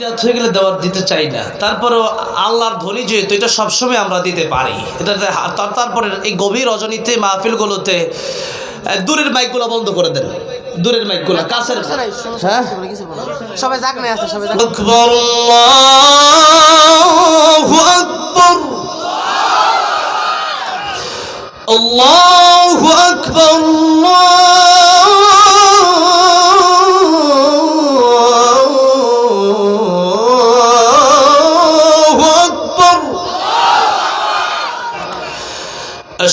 বিরাট হয়ে গেলে দেওয়ার দিতে চাই না। তারপরেও আল্লাহর ধনী যেহেতু এটা সবসময় আমরা দিতে পারি। এটা তারপরে এই গভীর রজনীতে মাহফিলগুলোতে দূরের মাইকগুলো বন্ধ করে দেন। দূরের মাইকগুলো কাছের সবাই হ্যাঁ? জাগ নাই আছে সবাই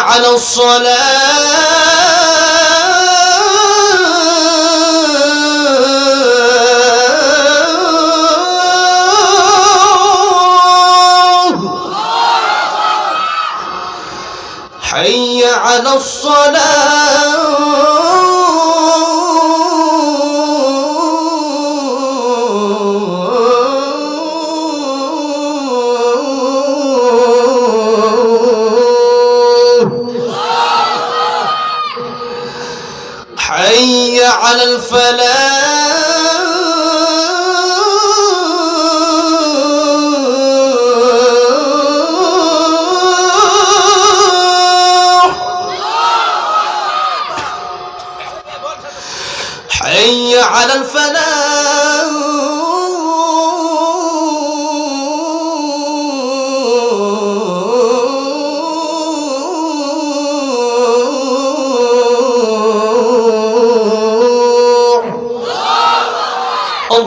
على الصلاة. على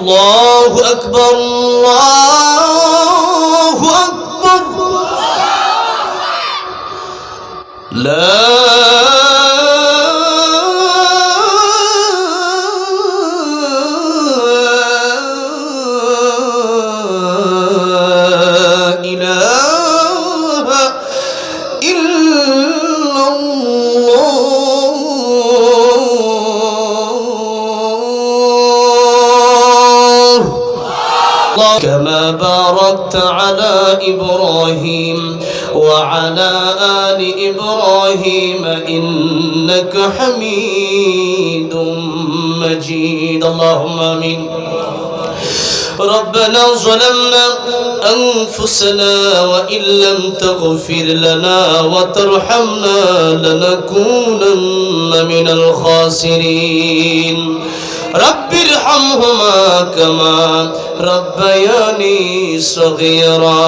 আল্লাহু আকবার আল্লাহু আকবার লা الله. كما باركت على إبراهيم وعلى آل إبراهيم إنك حميد مجيد. اللهم آمين. ربنا ظلمنا أنفسنا وإن لم تغفر لنا وترحمنا لنكونن من الخاسرين. রব্বির হামহুমা কমা রব্বায়নি সগীরা।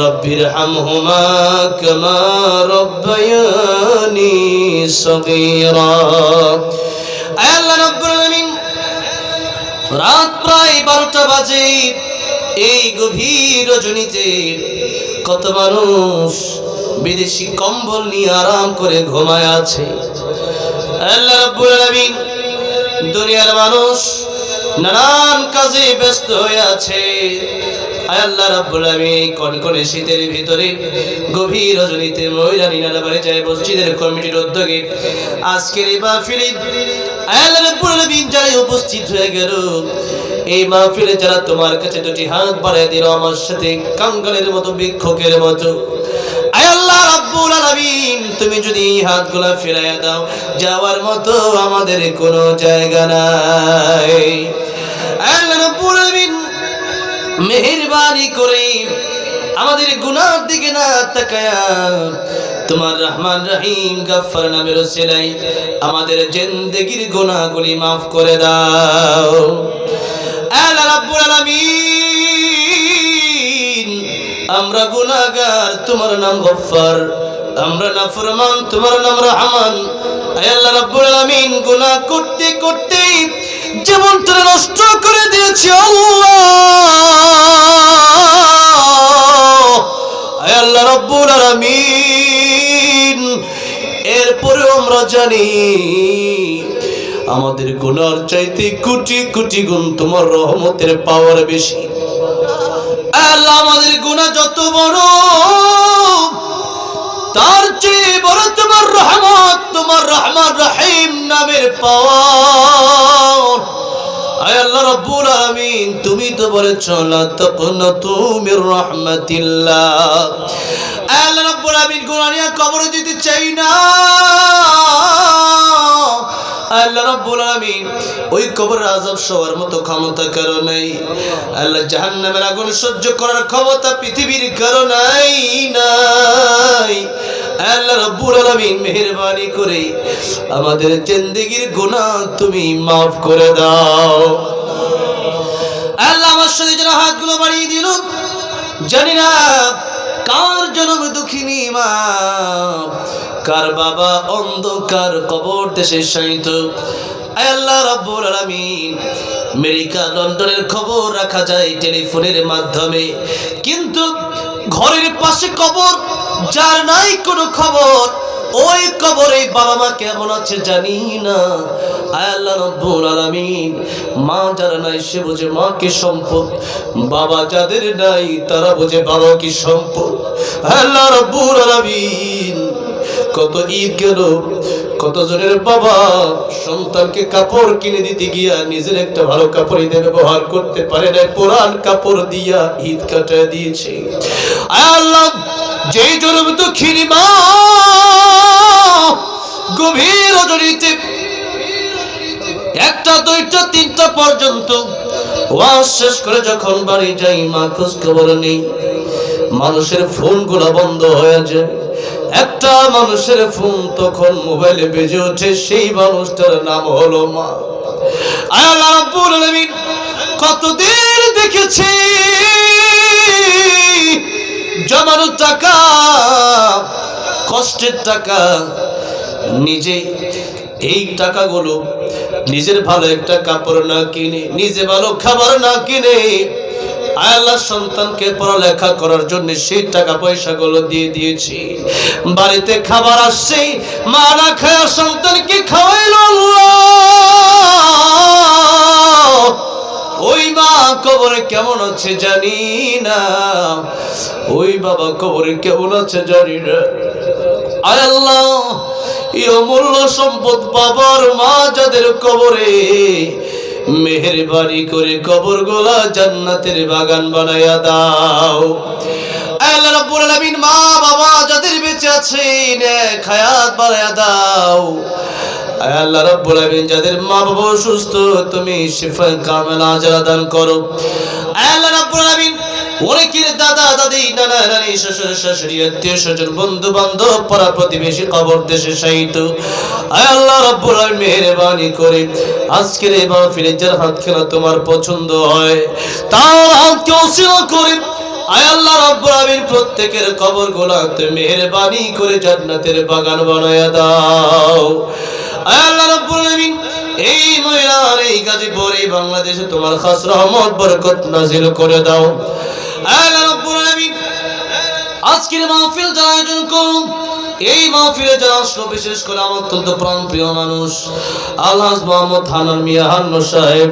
রব্বির হামহুমা কমা রব্বায়নি সগীরা। আল্লাহ রব্বুল আলামিন, রাত প্রায় 12টা বাজে। এই গভীর রজনীতে কত মানুষ বিদেশি কম্বল নিয়ে আরাম করে ঘুমায় আছে। আল্লাহ রাব্বুল আলামিন দুনিয়ার মানুষ নানান কাজে ব্যস্ত হয়ে আছে। ভিতরে গভীর রজনীতে মহিলা কমিটির উদ্যোগে। আজকের এই উপস্থিত হয়ে গেল, এই মাহফিলে যারা তোমার কাছে দুটি হাত বাড়ায় দিল, আমার সাথে কাঙ্গালের মতো বিক্ষোকের মতো। আল্লাহ রাব্বুল আলামিন, তুমি যদি এই হাতগুলা ফিরাইয়া দাও, যাওয়ার মতো আমাদের কোনো জায়গা নাই। আল্লাহ রাব্বুল আলামিন মেহেরবানি করে আমাদের গুনার দিকে না তাকায়া, তোমার রহমান রহিম গাফফার নামের ওসিলাই আমাদের জিন্দেগির গুনাহগুলি মাফ করে দাও। আল্লাহ রাব্বুল আলামিন আমরা গুনাহগার, তোমার নাম গফফার। আমরা নাফরমান, তোমার নাম রহমান। আল্লাহ রাব্বুল আলামিন, গুনাহ করতে করতে যেমন তোরা নষ্ট করে দিয়েছি আল্লাহ। আল্লাহ রাব্বুল আলামিন এরপরে আমরা জানি আমাদের গুনার চাইতে কোটি কোটি গুণ তোমার রহমতের পাওয়ার বেশি। আল্লাহ আমাদের গুনাহ যত বড়, তার চেয়ে বড় তোমার রহমত, তোমার রহমান রহিম নামের পাওয়ার আয় আল্লাহ আলামিন, তুমি তো বলেছ, লা তাকনাতু মির রাহমাতিল্লাহ। আল্লাহ রাব্বুল আলামিন, গুনাহ কবরে দিতে চাই না। আল্লাহ রাব্বুল আলামিন ওই কবরের আযাব সবার মতো ক্ষমতা কারও নাই। আল্লাহ জাহান্নামের আগুন সহ্য করার ক্ষমতা পৃথিবীর কারও নাই নাই। আল্লাহ রাব্বুল আলামিন মেহেরবানি করে আমাদের জিন্দেগির গুনাহ তুমি মাফ করে দাও। আল্লাহ আমার সাথে যেন হাতগুলো বাড়িয়ে দিল, জানি না কার জন্ম দুঃখিনী মা। কার বাবা অন্ধকার কবর দেশে শায়িত। আল্লাহ রাব্বুল আলামিন আমেরিকা লন্ডনের খবর রাখা যায় টেলিফোনের মাধ্যমে। কিন্তু ঘরের পাশে কবর, যার নাই কোনো খবর, ওই কবরে বাবা মা কেমন আছে জানি না। আল্লাহ মা যারা নাই সে বুঝে মা বাবা যাদের নাই তারা বুঝে বাবা কি সম্পদ আল্লাহ রব্বুল আলামিন। কত ঈদ গেল, কত জনের বাবা সন্তানকে কাপড় কিনে দিতে গিয়া নিজের একটা ভালো কাপড় ঈদে ব্যবহার করতে পারে না পুরান কাপড় দিয়া ঈদ কাটায় দিয়েছে। যেই জনম তো খিরি মা গভীর রজনীতে একটা, দুইটা, তিনটা পর্যন্ত শেষ করে যখন বাড়ি যাই, মা খোঁজ খবর নেই, মানুষের ফোনগুলো বন্ধ হয়ে যায়। একটা মানুষের ফোন তখন মোবাইলে বেজে ওঠে, সেই মানুষটার নাম হলো মা। কতদিন দেখেছি জমানো টাকা, কষ্টের টাকা, নিজে এই টাকাগুলো নিজের ভালো একটা কাপড় না কিনে, নিজে ভালো খাবার না কিনে আল্লাহ সন্তানকে পড়ালেখা করার জন্য সেই টাকা পয়সাগুলো দিয়ে দিয়েছি। বাড়িতে খাবার আসছে, মা না খায়া সন্তানকে খাওয়াইল ওই মা কবরে কেমন আছে জানি না। ওই বাবা কবরে কেমন আছে জানি না। আয় আল্লাহ অমূল্য সম্পদ বাবার মা যাদের কবরে মেহেরবানি করে কবর গোলা জান্নাতের বাগান বানাইয়া দাও। আল্লাহ রাব্বুল আলামিন মা, বাবা যাদের বেঁচে আছেন খায়াত বানায়া দাও। আল্লাহ রাব্বুল আলামিন, যাদের মা বাবা অসুস্থ, তুমি শিফা কামেল আজরা দান করো। আল্লাহ রাব্বুল আলামিন অনেকের দাদা, দাদি, নানা, নানি, শ্বশুর, শাশুড়ি, আত্মীয় স্বজন বন্ধু বান্ধব পাড়া প্রতিবেশী কবর দেশে শায়িত আয় আল্লাহ রাব্বুল আলামিন, মেহেরবানি করে। আজকের এই মাহফিলে যার হাত খেলা তোমার পছন্দ হয়, তার হাতকে অসীম করে। আয় আল্লাহ রাব্বুল আলামিন, প্রত্যেকের কবর গোলা তুমি মেহেরবানি করে জান্নাতের বাগান বানায়া দাও। আয় আল্লাহ রাব্বুল আলামিন, এই মহিলার এই গাজীপুর, এই বাংলাদেশে তোমার খাস রহমত, বরকত নাজিল করে দাও। আজকের মাহফিল যারা আয়োজন করুন, এই মাহফিলে যারা আসলো বিশেষ করে আমার অত্যন্ত প্রাণ প্রিয় মানুষ, আল্লাহ মোহাম্মদ হানান মিয়া হান্ন সাহেব,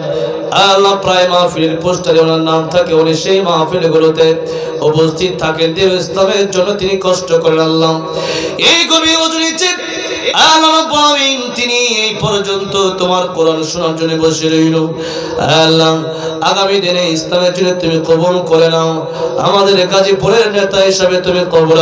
আল্লাহ প্রায় মাহফিলের পোস্টারে ওনার নাম থাকে, উনি সেই মাহফিলগুলোতে উপস্থিত থাকেন। দিন ইসলামের জন্য তিনি কষ্ট করেন আল্লাহ। এই গভীর আলামিন তিনি এই পর্যন্ত তোমার কোরআন শোনার জন্য বসে রইল। আল্লাহ, আগামী দিনে ইসলামের জন্য তুমি কবুল করে নাও। আমাদের গাজীপুরের নেতা হিসাবে তুমি কবল